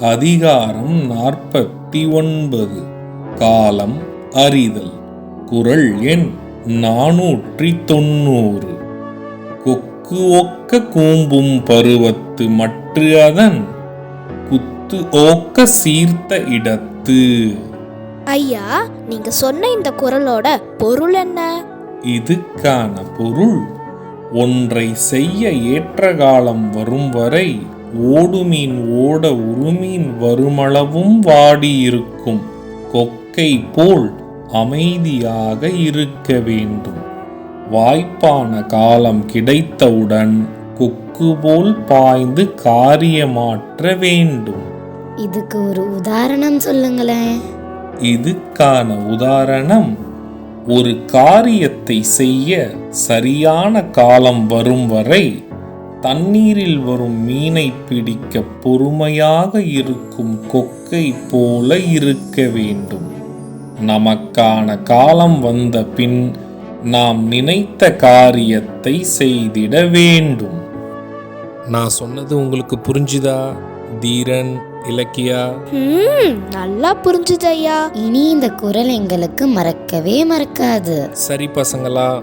அதிகாரம் நாற்பத்தி ஒன்பது காலம் அறிதல். குரல் எண் நானூற்றி தொண்ணூறு கொக்கு ஒக்க கூம்பும் பருவத்து மற்று அதன் குத்து ஓக்க சீர்த்த இடத்து. ஐயா நீங்க சொன்ன இந்த குரலோட பொருள் என்ன? இதுக்கான பொருள். ஒன்றை செய்ய ஏற்ற காலம் வரும் வரை ஓடுமீன் ஓட உருமீன் வருமளவும் வாடியிருக்கும். கொக்கை போல் அமைதியாக இருக்க வேண்டும். வாய்ப்பான காலம் கிடைத்தவுடன் கொக்கு போல் பாய்ந்து காரியமாற்ற வேண்டும். இதுக்கு ஒரு உதாரணம் சொல்லுங்களேன். இதுக்கான உதாரணம் ஒரு காரியத்தை செய்ய சரியான காலம் வரும் வரை தண்ணீரில் வரும் மீனை பிடிக்க பொறுமையாக இருக்கும் கொக்கை போல இருக்க வேண்டும். நமக்கான காலம் வந்த பின் நாம் நினைத்த காரியத்தை செய்திட வேண்டும். நான் சொன்னது உங்களுக்கு புரிஞ்சுதா தீரன் இலக்கியா? நல்லா புரிஞ்சுது ஐயா. இனி இந்த குரல் எங்களுக்கு மறக்கவே மறக்காது. சரி பசங்களா